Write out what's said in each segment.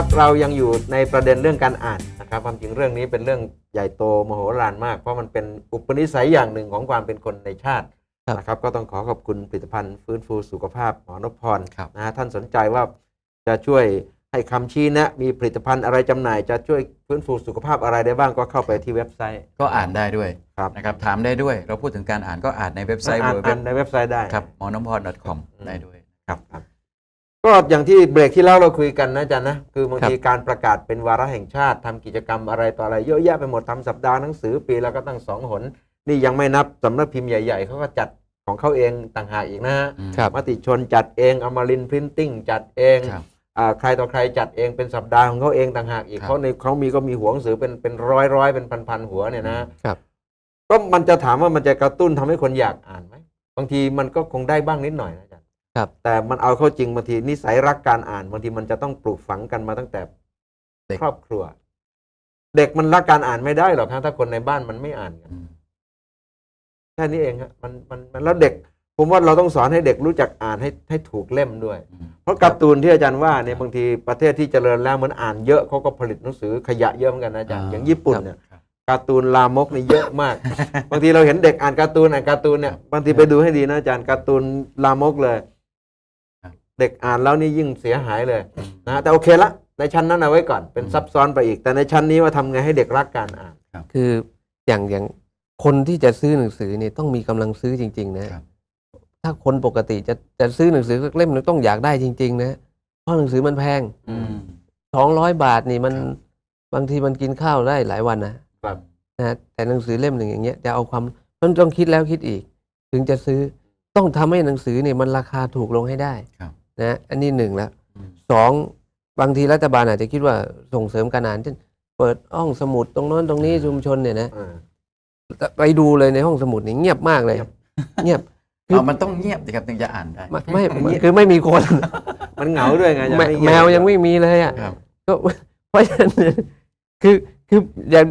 ครับเรายังอยู่ในประเด็นเรื่องการอ่านนะครับความจริงเรื่องนี้เป็นเรื่องใหญ่โตมโหฬารมาก เพราะมันเป็นอุปนิสัยอย่างหนึ่งของความเป็นคนในชาติครับนะครับก็ต้องขอขอบคุณผลิตภัณฑ์ฟื้นฟูสุขภาพหมอนพพรครับนะฮะท่านสนใจว่าจะช่วยให้คำชี้แนะมีผลิตภัณฑ์อะไรจำหน่าย จะช่วยฟื้นฟูสุขภาพอะไรได้บ้างก็เข้าไปที่เว็บไซต์ก็อ่านได้ด้วยครับนะครับถามได้ด้วย เราพูดถึงการอ่านก็อ่านในเว็บไซต์อ่านเว็อ่านบในเว็บไซต์ได้ครับหมอนพร .com อืมได้ด้วยครับครับ ก็อย่างที่เบรกที่แล้วเราคุยกันนะอาจารย์นะ คือบางทีการประกาศเป็นวาระแห่งชาติทำกิจกรรมอะไรต่ออะไรเยอะแยะไปหมดทำสัปดาห์หนังสือปีแล้วก็ตั้งสองหน นี่ยังไม่นับสำนักพิมพ์ใหญ่ๆเขาก็จัดของเขาเองต่างหากอีกนะฮะอืมครับมติชนจัดเองอมรินพรินติ้งจัดเองครับอ่าใครต่อใครจัดเองเป็นสัปดาห์ของเขาเองต่างหากอีกครับเขาในเขามีก็มีหัวหนังสือเป็นเป็นร้อยร้อยเป็นพันพันหัวเนี่ยนะครับก็มันจะถามว่ามันจะกระตุ้นทำให้คนอยากอ่านไหมบางทีมันก็คงได้บ้างนิดหน่อยนะอาจารย์ ครับแต่มันเอาเข้าจริงบางทีนิสัยรักการอ่านบางทีมันจะต้องปลูกฝังกันมาตั้งแต่เด็กครอบครัว เด็กมันรักการอ่านไม่ได้หรอกฮะถ้าคนในบ้านมันไม่อ่านกันอืมแค่นี้เองฮะมันมันมันแล้วเด็ก ผมว่าเราต้องสอนให้เด็กรู้จักอ่านให้ให้ถูกเล่มด้วยอืมเพราะการ์ตูนที่อาจารย์ว่าเนี่ยครับบางทีประเทศที่เจริญแล้วเหมือนอ่านเยอะเขาก็ผลิตหนังสือขยะเยอะเหมือนกันนะอาจารย์อ่าอย่างญี่ปุ่นครับเนี่ยครับการ์ตูนลามกนี่เยอะมาก บางทีเราเห็นเด็กอ่านการ์ตูนอ่านการ์ตูนเนี่ยบางทีไปดูให้ดีนะอาจารย์การ์ตูนลามกเลยครับ เด็กอ่านแล้วนี่ยิ่งเสียหายเลยอืมนะแต่โอเคละในชั้นนั้นเอาไว้ก่อนเป็นอืมซับซ้อนไปอีก แต่ในชั้นนี้ว่าทำไงให้เด็กรักการอ่านคืออย่างอย่างคนที่จะซื้อหนังสือเนี่ยต้องมีกำลังซื้อจริง ๆ นะครับถ้าคนปกติจะจะซื้อหนังสือสักเล่มหนึงต้องอยากได้จริง ๆ นะ เพราะหนังสือมันแพงอืมสองร้อยบาทนี่มันครับบางทีมันกินข้าวได้หลายวันนะครับนะแต่หนังสือเล่มหนึ่งอย่างเงี้ยจะเอาความต้องต้องคิดแล้วคิดอีก ถึงจะซื้อต้องทำให้หนังสือเนี่ยมันราคาถูกลงให้ได้ครับ นะอันนี้หนึ่งแล้วอืมสองบางทีรัฐบาลอาจจะคิดว่าส่งเสริมการอ่านเช่นเปิดห้องสมุดตรงโน้นตรงนี้ชุมชนเนี่ยนะอ่าไปดูเลยในห้องสมุดนี่เงียบมากเลย เงียบคือเอามันต้องเงียบสิครับถึงจะอ่านได้ไม่ไม่คือไม่มีคน มันเหงาด้วยไงอาจารย์แมไเงีบแมวยังไม่มีเลยอะครับก็เพราะฉะนั้นคือคืออย่าง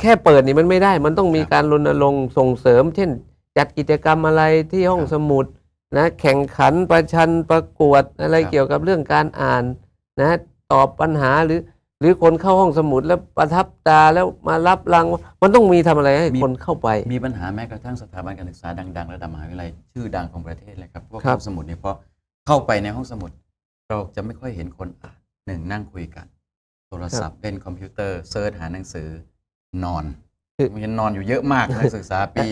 แค่เปิดนี่มันไม่ได้ มันต้องมีครับการรณรงค์ส่งเสริม เช่น จัดกิจกรรมอะไรที่ห้องครับสมุด นะแข่งขันประชันประกวดอะไรครับเกี่ยวกับเรื่องการอ่านนะตอบปัญหาหรือหรือคนเข้าห้องสมุดแล้วประทับตาแล้วมารับรางวัลมันต้องมีทำอะไรให้คนเข้าไป มีปัญหาแม้กระทั่งสถาบันการศึกษาดังๆระดับมหาวิทยาลัยชื่อดังของประเทศเลยครับพวกครับห้องสมุดเนี่ยพอเข้าไปในห้องสมุด เราจะไม่ค่อยเห็นคนอ่านหนึ่งนั่งคุยกัน โทรศัพท์เล่นคอมพิวเตอร์เซิร์ชหาหนังสือนอนคือมันนอนอยู่เยอะมากนักศึกษาปี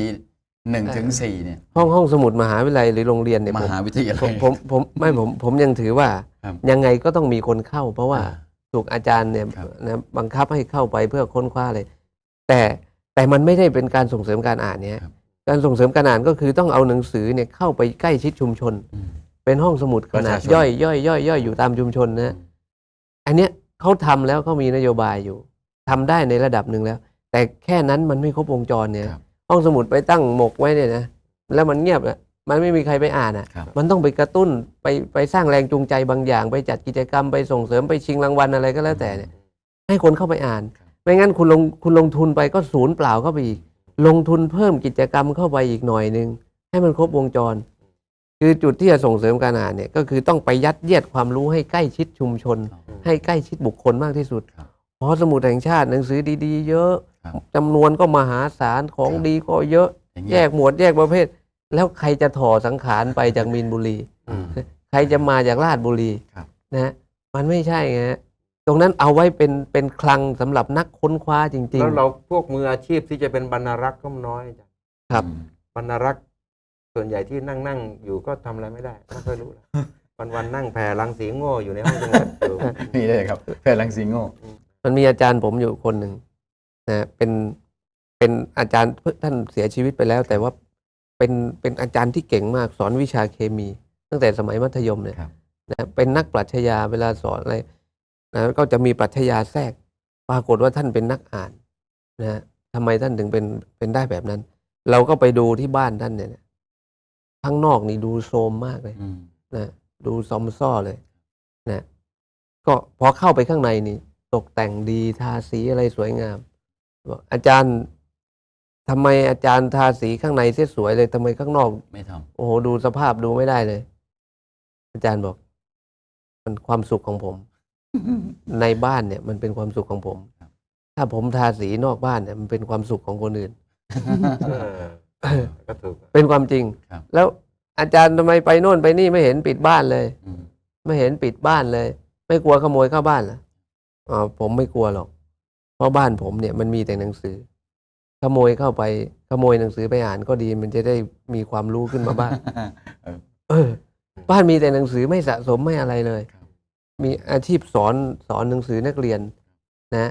หนึ่งถึงสี่เนี่ยห้องห้องสมุดมหาวิทยาลัยหรือโรงเรียนเนี่ยมผมหาวิทยาผลัมยผมผมไม่ผมผมยังถือว่าครับยังไงก็ต้องมีคนเข้า เพราะว่าอ่าถูกอาจารย์เนี่ยครับนะบังคับให้เข้าไปเพื่อค้นคว้าเลยแต่แต่มันไม่ได้เป็นการส่งเสริมการอ่านเนี่ยครับการส่งเสริมการอ่านก็คือต้องเอาหนังสือเนี่ยเข้าไปใกล้ชิดชุมชนอืมเป็นห้องสมุดขนาดประชาชนย่อยย่อยย่อยย่อยอยู่ตามชุมชนนะอันเนี้ยเขาทำแล้วเขามีนโยบายอยู่ทำได้ในระดับหนึ่งแล้ว แต่แค่นั้นมันไม่ครบวงจรเนี่ยครับ ห้องสมุดไปตั้งหมกไว้เนี่ยนะแล้วมันเงียบอะมันไม่มีใครไปอ่านอะครับมันต้องไปกระตุ้นไปไปสร้างแรงจูงใจบางอย่าง ไปจัดกิจกรรมไปส่งเสริมไปชิงรางวัลอะไรก็แล้วแต่เนี่ย ให้คนเข้าไปอ่านครับไม่งั้นคุณลงคุณลงทุนไปก็ศูนย์เปล่าเข้าไปอีก ลงทุนเพิ่มกิจกรรมเข้าไปอีกหน่อยหนึ่งให้มันครบวงจร คือจุดที่จะส่งเสริมการอ่านเนี่ย ก็คือต้องไปยัดเยียดความรู้ให้ใกล้ชิดชุมชน ให้ใกล้ชิดบุคคลมากที่สุดครับเพราะสมุดแห่งชาติหนังสือดี ๆ เยอะครับ จำนวนก็มหาศาลของครับดีก็เยอะอย่างแยเงี้ยกหมวดแยกประเภท แล้วใครจะถ่อสังขารไปจากมีนบุรีอืมใครจะมาจากราชบุรีครับนะฮะมันไม่ใช่ไงฮะตรงนั้นเอาไว้เป็นเป็นคลังสำหรับนักค้นคว้าจริงแล้วเราพวกมืออาชีพที่จะเป็นบรรณารักษ์ก็น้อยอาจารย์ครับอืมบรรณารักษ์ส่วนใหญ่ที่นั่งนั่งอยู่ก็ทำอะไรไม่ได้ไม่ค่อยรู้หรอกวันวันๆนั่งแผ่รังสีโง่อยู่ในห้องสมุดอยู่นี่เลยครับแพรลังสีโง่ๆมันมีอาจารย์ผมอยู่คนหนึ่ง นะเป็นเป็นอาจารย์ท่านเสียชีวิตไปแล้ว แต่ว่าเป็นเป็นอาจารย์ที่เก่งมากสอนวิชาเคมี ตั้งแต่สมัยมัธยมเนี่ยครับนะเป็นนักปรัชญาเวลาสอนอะไรนะก็จะมีปรัชญาแทรก ปรากฏว่าท่านเป็นนักอ่านนะฮะทำไมท่านถึงเป็นเป็นได้แบบนั้น เราก็ไปดูที่บ้านท่านเนี่ยนะข้างนอกนี่ดูโทรมมากเลยอืมนะดูซอมซ่อเลยนะก็พอเข้าไปข้างในนี่ ตกแต่งดีทาสีอะไรสวยงามบ อกอาจารย์ทำไมอาจารย์ทาสีข้างในเสียสวยเลยทำไมข้างนอก ไม่ทำโอ้โหดูสภาพดูไม่ได้เลย อาจารย์บอก มันความสุขของผม ในบ้านเนี่ย มันเป็นความสุขของผมครับถ้าผมทาสีนอกบ้านเนี่ยมันเป็นความสุขของคนอื่นเออก็ถูกเป็นความจริงครับแล้วอาจารย์ทำไมไปโน่นไปนี่ไม่เห็นปิดบ้านเลยอืมไม่เห็นปิดบ้านเลย ไม่กลัวขโมยเข้าบ้านเหรออ๋อผมไม่กลัวหรอก เพราะบ้านผมเนี่ยมันมีแต่หนังสือ ขโมยเข้าไปขโมยหนังสือไปอ่านก็ดี มันจะได้มีความรู้ขึ้นมาบ้างเออ บ้านมีแต่หนังสือไม่สะสมไม่อะไรเลยครับมีอาชีพสอนสอนหนังสือนักเรียน นะ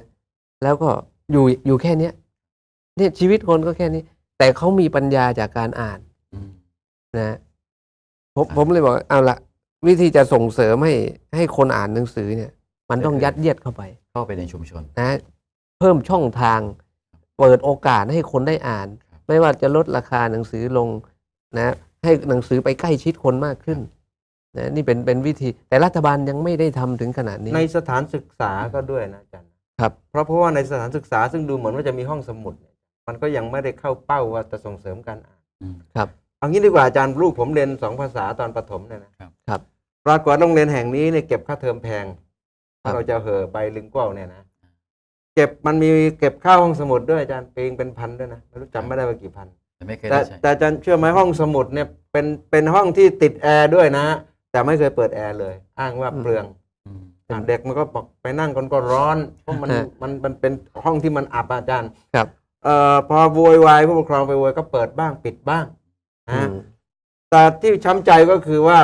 แล้วก็อยู่อยู่แค่เนี้ยเนี่ยชีวิตคนก็แค่นี้ แต่เขามีปัญญาจากการอ่านอืมนะผมผมเลยบอกเอาละวิธีจะส่งเสริมให้ให้คนอ่านหนังสือเนี่ย มันต้องยัดเยียดเข้าไป เข้าไปในชุมชนนะ เพิ่มช่องทาง เปิดโอกาสให้คนได้อ่านครับไม่ว่าจะลดราคาหนังสือลงนะให้หนังสือไปใกล้ชิดคนมากขึ้นนะนี่เป็นเป็นวิธี แต่รัฐบาลยังไม่ได้ทำถึงขนาดนี้ ในสถานศึกษาก็ด้วยนะอาจารย์ครับเพราะเพราะว่าในสถานศึกษาซึ่งดูเหมือนว่าจะมีห้องสมุดเนี่ยมันก็ยังไม่ได้เข้าเป้าว่าจะส่งเสริมการอ่านอืมครับเอางี้ดีกว่าอาจารย์ลูกผมเรียนสองภาษาตอนประถมเนี่ยนะครับครับปรากฏโรงเรียนแห่งนี้เนี่ยเก็บค่าเทอมแพงครัถ้าบเราจะเหอะใบลิงกัวเนี่ยนะ เก็บมันมีเก็บค่าห้องสมุดด้วยอาจารย์ปีงเป็นพันด้วยนะไม่รู้จำไม่ได้ว่ากี่พัน แต่ไม่เคยแต่ได้ใช้แต่อาจารย์เชื่อไหมห้องสมุดเนี่ยเป็นเป็นห้องที่ติดแอร์ด้วยนะ แต่ไม่เคยเปิดแอร์เลย อ้างว่าเปลืองอืมอะเด็กมันก็บอกไปนั่งกันก็ร้อนเพราะมันฮะมันมันเป็นห้องที่มันอับอาจารย์ครับ เอ่อพอโวยวายผู้ปกครองไปโวยก็เปิดบ้างปิดบ้างอืนะมแต่ที่ช้ำใจก็คือว่า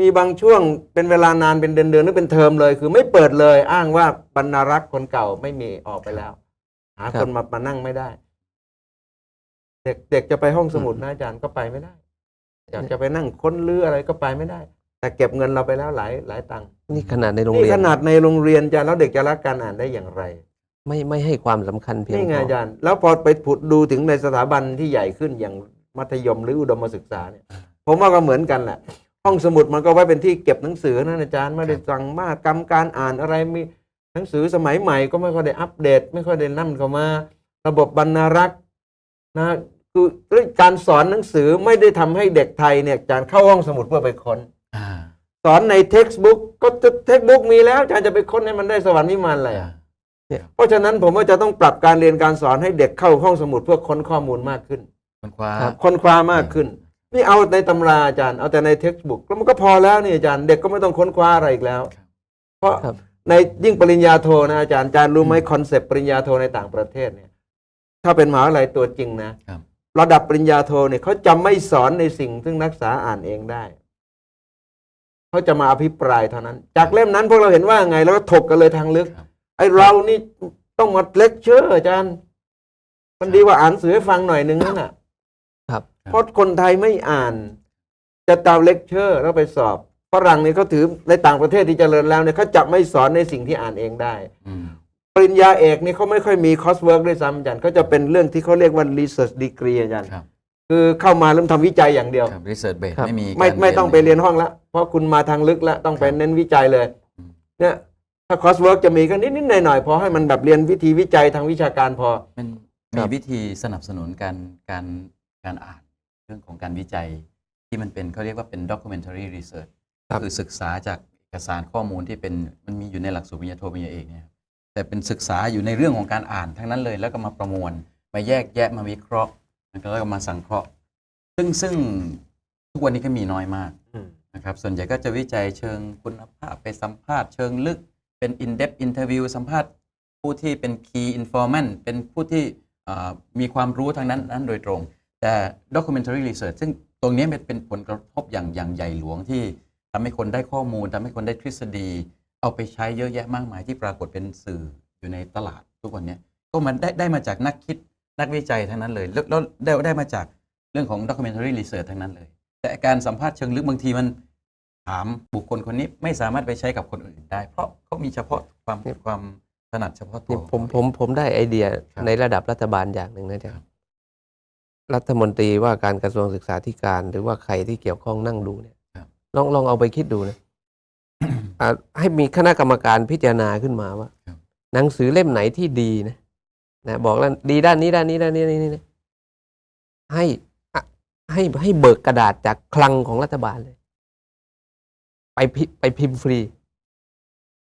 มีบางช่วงเป็นเวลานานเป็นเดือนเดือนหรือเป็นเทอมเลย คือไม่เปิดเลยอ้างว่าบรรณารักษ์คนเก่าไม่มีออกไปแล้ว หาคนมามานั่งไม่ได้ เด็กเด็กจะไปห้องสมุดนะอาจารย์ก็ไปไม่ได้อยากจะไปนั่งค้นเรืออะไรก็ไปไม่ได้ แต่เก็บเงินเราไปแล้วหลายหลายตังค์นี่ขนาดในโรงนี่เรียขนนาดในโรงเรียนอาจารย์แล้วเด็กจะรักการอ่านได้อย่างไร ไม่ไม่ให้ความสำคัญเพียงนี่ไงพออาจารย์แล้วพอไปผุดดูถึงในสถาบันที่ใหญ่ขึ้นอย่างมัธยมหรืออุดมศึกษาเนี่ย ผมว่าก็เหมือนกันแหละ ห้องสมุดมันก็ไว้เป็นที่เก็บหนังสือนะอาจารย์ไม่ได้สั่งมากกรรมการอ่านอะไรมีหนังสือสมัยใหม่ก็ไม่ค่อยได้อัปเดต ไม่ค่อยได้นั่นเข้ามา ระบบบรรณารักษ์นะคือการสอนหนังสือไม่ได้ทำให้เด็กไทยเนี่ยอาจารย์เข้าห้องสมุดเพื่อไปค้นอ่าสอนในเท็กซ์บุ๊กก็เท็กซ์บุ๊กมีแล้วอาจารย์จะไปค้นให้มันได้สวรรค์วิมานอะไรอะเพราะฉะนั้นผมว่าจะต้องปรับการเรียนการสอนให้เด็กเข้าห้องสมุดเพื่อค้นข้อมูลมากขึ้นคนคว้าครับค้นคว้ามากขึ้น นี่เอาในตำราอาจารย์ เอาแต่ในเท็กซ์บุ๊กแล้วมันก็พอแล้วนี่อาจารย์ เด็กก็ไม่ต้องค้นคว้าอะไรอีกแล้ว เพราะครับในยิ่งปริญญาโทนะอาจารย์อาจารย์รู้ไหมคอนเซปต์ปริญญาโทในต่างประเทศเนี่ย ถ้าเป็นมหาวิทยาลัยตัวจริงนะครับระดับปริญญาโทเนี่ยเขาจะไม่สอนในสิ่งซึ่งนักศึกษาอ่านเองได้เขาจะมาอภิปรายเท่านั้น จากเล่มนั้นพวกเราเห็นว่าไง แล้วก็ถกกันเลยทางลึกครับไอ้เรานี่ต้องมาเลคเชอร์อาจารย์ มันดีกว่าอ่านหนังสือให้ฟังหน่อยนึงนั่นน่ะครับ เพราะคนไทยไม่อ่าน จะตามเลคเชอร์แล้วไปสอบฝรั่งเนี่ยเขาถือในต่างประเทศที่เจริญแล้วเนี่ยเขาจะไม่สอนในสิ่งที่อ่านเองได้อืมปริญญาเอกนี่เขาไม่ค่อยมีคอร์สเวิร์กด้วยซ้ำอาจารย์เขาจะเป็นเรื่องที่เขาเรียกว่า research degree อาจารย์ครับคือเข้ามาเริ่มทำวิจัยอย่างเดียวครับ research base ครับไม่มีไม่การไม่ต้องไปเรียนห้องละเพราะคุณมาทางลึกแล้วต้องไปครับเน้นวิจัยเลยอืมเนี่ยถ้าคอร์สเวิร์กจะมีก็นิดๆหน่อยๆพอให้มันแบบเรียนวิธีวิจัยทางวิชาการพอมันครัมีบวิธีสนับสนุนการการการอ่าน เรื่องของการวิจัยที่มันเป็นเขาเรียกว่าเป็น documentary research ครับคือศึกษาจากเอกสารข้อมูลที่เป็นมันมีอยู่ในหลักสูตรปริญญาโทปริญญาเอกเนี่ยครับแต่เป็นศึกษาอยู่ในเรื่องของการอ่านทั้งนั้นเลยแล้วก็มาประมวล มาแยกแยะมาวิเคราะห์แล้วก็มาสังเคราะห์ ซึ่งซึ่งทุกวันนี้ก็มีน้อยมากนะครับส่วนใหญ่ก็จะวิจัยเชิงคุณภาพไปสัมภาษณ์เชิงลึกเป็น in-depth interview สัมภาษณ์ผู้ที่เป็น key informant เป็นผู้ที่อ่ามีความรู้ทางนั้นนั้นโดยตรง แต่ documentary research ซึ่งตรงนี้มันเป็นผลกระทบอย่างอย่างใหญ่หลวงที่ทำให้คนได้ข้อมูลทำให้คนได้ทฤษฎี เอาไปใช้เยอะแยะมากมายที่ปรากฏเป็นสื่ออยู่ในตลาดทุกวันเนี้ยก็มันได้ได้มาจากนักคิดนักวิจัยทั้งนั้นเลยแล้วแล้วได้ได้มาจากเรื่องของ documentary research ทั้งนั้นเลย แต่การสัมภาษณ์เชิงลึกบางทีมันถามบุคคลคนนี้ไม่สามารถไปใช้กับคนอื่นได้ เพราะเขามีเฉพาะความความถนัดเฉพาะตันี่วผมผมผมได้ไอเดียครับในระดับรัฐบาลอย่างหนึ่งนะจ๊ะค รับรัฐมนตรีว่าการกระทรวงศึกษาธิการ หรือว่าใครที่เกี่ยวข้องนั่งดูเนี่ยครับลองลองเอาไปคิดดูนะอ่าให้มีคณะกรรมการพิจารณาขึ้นมาว่าครับหนังสือเล่มไหนที่ดีนะนะบอกแล้วดีด้านนี้ด้านนี้ด้านนี้ด้านนี้นะให้อะให้ให้เบิกกระดาษจากคลังของรัฐบาลเลย ไปพิไปพิมพ์ฟรี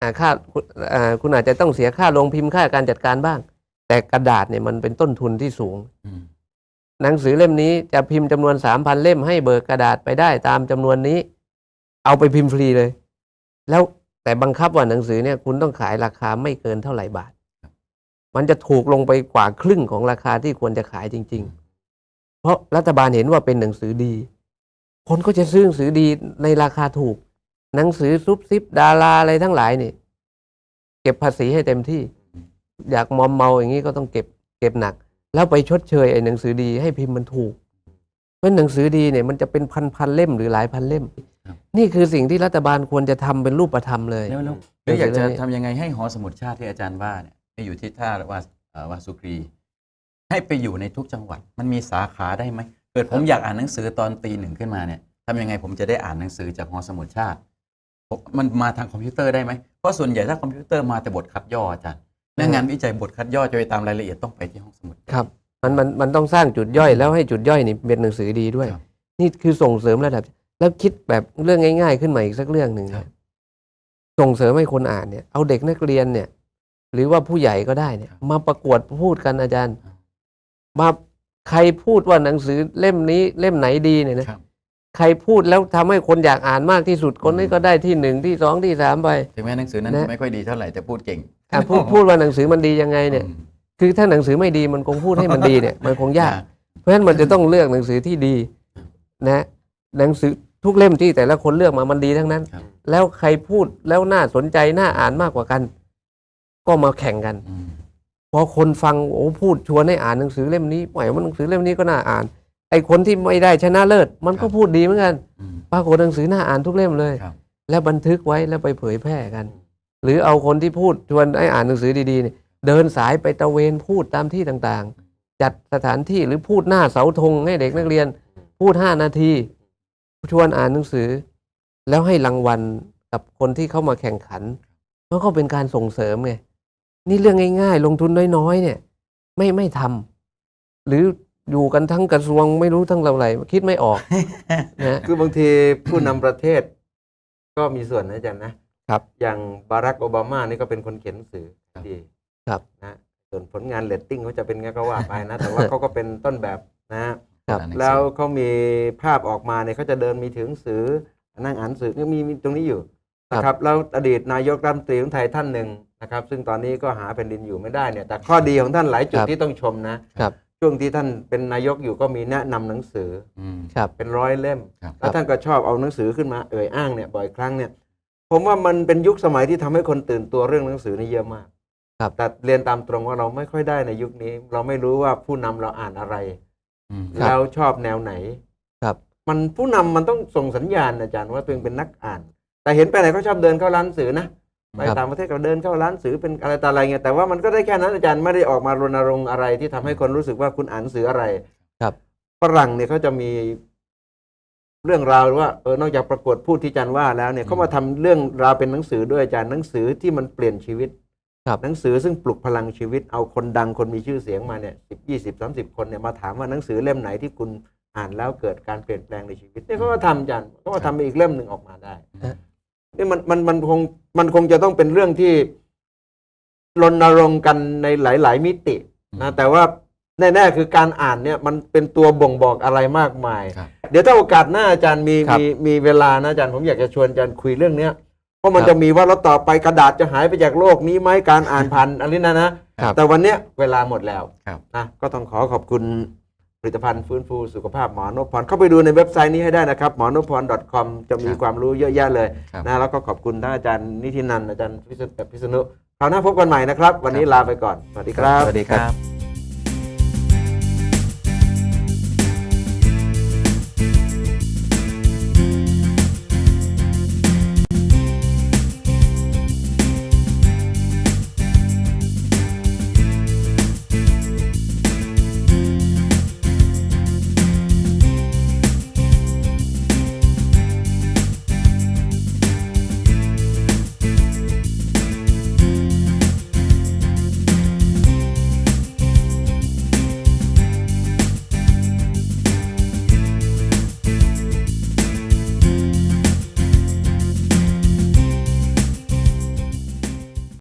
อ่าค่าคุณอ่าคุณอาจจะต้องเสียค่าลงพิมพ์ค่าการจัดการบ้าง แต่กระดาษเนี่ยมันเป็นต้นทุนที่สูงอืม หนังสือเล่มนี้จะพิมพ์จำนวนสามพันเล่มให้เบิกกระดาษไปได้ตามจำนวนนี้ เอาไปพิมพ์ฟรีเลย แล้วแต่บังคับว่าหนังสือเนี่ยคุณต้องขายราคาไม่เกินเท่าไหร่บาท มันจะถูกลงไปกว่าครึ่งของราคาที่ควรจะขายจริง ๆ เพราะรัฐบาลเห็นว่าเป็นหนังสือดี คนก็จะซื้อหนังสือดีในราคาถูก หนังสือซุปซิปดาราอะไรทั้งหลายนี่ เก็บภาษีให้เต็มที่ อยากมอมเมาอย่างนี้ก็ต้องเก็บ เก็บหนัก แล้วไปชดเชยไอ้หนังสือดีให้พิมพ์มันถูก เพราะหนังสือดีเนี่ยมันจะเป็นพันพันๆเล่มหรือหลายพันเล่มครับนี่คือสิ่งที่รัฐบาลควรจะทำเป็นรูปธรรมเลยแล้วแล้วหนัแล้วงสืออยากจะเล่มนี้ทำยังไงให้หอสมุดชาติที่อาจารย์ว่าเนี่ยให้อยู่ที่ท่าวาเอ่อวาสุกรี ให้ไปอยู่ในทุกจังหวัด มันมีสาขาได้ไหมเกิดผมอยากอ่านหนังสือตอนตีหนึ่งขึ้นมาเนี่ยทำยังไงผมจะได้อ่านหนังสือจากหอสมุดชาติผมมันมาทางคอมพิวเตอร์ได้ไหมเพราะส่วนใหญ่ถ้าคอมพิวเตอร์มาแต่บทคัดย่ออาจารย์ และงานวิจัยบทคัดย่อจะไปตามรายละเอียดต้องไปที่ห้องสมุดครับมันมันมันต้องสร้างจุดย่อยแล้วให้จุดย่อยนี่เป็นหนังสือดีด้วยครับนี่คือส่งเสริมระดับ แล้วคิดแบบเรื่องง่าย ๆ ขึ้นมาอีกสักเรื่องหนึ่งครันะบส่งเสริมให้คนอ่านเนี่ยเอาเด็กนักเรียนเนี่ย หรือว่าผู้ใหญ่ก็ได้เนี่ย มาประกวดพูดกันอาจารย์ มาใครพูดว่าหนังสือเล่มนี้เล่มไหนดีเนี่ยนะครับใครพูดแล้วทำให้คนอยากอ่านมากที่สุดคนนี้ก็ได้ที่หนึ่งที่สองที่สามไป ถึงแม้หนังสือนั้นนะไม่ค่อยดีเท่าไหร่แต่พูดเก่ง อะพูดพูดว่าหนังสือมันดียังไงเนี่ยอืมคือถ้าหนังสือไม่ดีมันคงพูดให้มันดีเนี่ยมันคงยาก เพราะฉะนั้นมันจะต้องเลือกหนังสือที่ดีนะหนังสือทุกเล่มที่แต่ละคนเลือกมามันดีทั้งนั้นครับแล้วใครพูดแล้วน่าสนใจน่าอ่านมากกว่ากัน ก็มาแข่งกันอืมพอคนฟังโอ้พูดชวนให้อ่านหนังสือเล่มนี้หมายว่าหนังสือเล่มนี้ก็น่าอ่าน ไอคนที่ไม่ได้ชนะเลิศ มันก็พูดดีเหมือนกันอืมปรากฏหนังสือน่าอ่านทุกเล่มเลยครับแล้วบันทึกไว้แล้วไปเผยแพร่กัน หรือเอาคนที่พูดชวนให้อ่านหนังสือดีๆเนี่ยเดินสายไปตะเวนพูดตามที่ต่างๆ จัดสถานที่หรือพูดหน้าเสาธงให้เด็กนักเรียน พูดห้านาทีชวนอ่านหนังสือ แล้วให้รางวัลกับคนที่เข้ามาแข่งขันเพราะก็เป็นการส่งเสริมไงนี่เรื่องง่ายๆ ลงทุนน้อยๆ เนี่ย ไม่ไม่ทำหรืออยู่กันทั้งกระทรวงไม่รู้ทั้งเราไหรคิดไม่ออกนะคือบางทีผู้นำประเทศ ก็มีส่วนนะอาจารย์นะ ครับ อย่างบารักโอบามานี่ก็เป็นคนเขียนหนังสือดีครับนะส่วนผลงานเลตติ้งเขาจะเป็นไงก็ว่าไปนะ แต่ว่าเขาก็เป็นต้นแบบนะครับอ่านหนังสือแล้วเขามีภาพออกมาเนี่ยเขาจะเดินมีถือหนังสือนั่งอ่านหนังสือเนี่ยมีมีตรงนี้อยู่นะครับแล้วอดีตนายกรัฐมนตรีของไทยท่านหนึ่งนะครับ ซึ่งตอนนี้ก็หาแผ่นดินอยู่ไม่ได้เนี่ยแต่ข้อดีของท่านหลายจุดครับที่ต้องชมนะครับช่วงที่ท่านเป็นนายกอยู่ก็มีแนะนำหนังสืออืมครับเป็นร้อยเล่มครับแล้วท่านก็ชอบเอาหนังสือขึ้นมาเอ่ยอ้างเนี่ยบ่อยครั้งเนี่ย ผมว่ามันเป็นยุคสมัยที่ทำให้คนตื่นตัวเรื่องหนังสือนี่เยอะมากครับแต่เรียนตามตรงว่าเราไม่ค่อยได้ในยุคนี้ เราไม่รู้ว่าผู้นำเราอ่านอะไรอืมครับแล้วชอบแนวไหน ครับ มันผู้นำมันต้องส่งสัญญาณอาจารย์ว่าตัวเองเป็นนักอ่าน แต่เห็นไปไหนเขาชอบเดินเข้าร้านหนังสือนะไปครับต่างประเทศก็เดินเข้าร้านหนังสือเป็นอะไรต่ออะไรเงี้ยแต่ว่ามันก็ได้แค่นั้นอาจารย์ไม่ได้ออกมารณรงค์อะไรที่ทำให้คนรู้สึกว่าคุณอ่านหนังสืออะไร ครับฝรั่งเนี่ยเขาจะมี เรื่องราวว่าเออนอกจากประกวดพูดที่อาจารย์ว่าแล้วเนี่ยเขามาทำเรื่องราวเป็นหนังสือด้วยอาจารย์หนังสือที่มันเปลี่ยนชีวิตครับหนังสือซึ่งปลุกพลังชีวิตเอาคนดังคนมีชื่อเสียงมาเนี่ยสิบยี่สิบสามสิบคนเนี่ยมาถามว่าหนังสือเล่มไหนที่คุณอ่านแล้วเกิดการเปลี่ยนแปลงในชีวิตเนี่ยเขาก็ทำอาจารย์เขาก็ทำอีกเล่มหนึ่งออกมาได้ฮะนี่มันมันมันคงมันคงจะต้องเป็นเรื่องที่รณรงค์กันในหลาย ๆ มิตินะแต่ว่า แน่ ๆ คือการอ่านเนี่ยมันเป็นตัวบ่งบอกอะไรมากมาย ครับเดี๋ยวถ้าโอกาสหน้าอาจารย์มีครับมีมีเวลานะอาจารย์ผมอยากจะชวนอาจารย์คุยเรื่องเนี้ยเพราะมันครับจะมีว่าแล้วต่อไปกระดาษจะหายไปจากโลกนี้ไหมการอ่านผ่านอันนี้นะนะครับแต่วันเนี้ยเวลาหมดแล้วครับ นะก็ต้องขอขอบคุณผลิตภัณฑ์ฟื้นฟูสุขภาพหมอนพพรเข้าไปดูในเว็บไซต์นี้ให้ได้นะครับหมอนพพร .com จะมีครับความรู้เยอะแยะเลยครับ นะแล้วก็ขอบคุณท่านอาจารย์นิธินันท์อาจารย์พิษณุพิษณุคราวหน้าพบกันใหม่นะครับ วันนี้ลาไปก่อนสวัสดีครับ สวัสดีครับ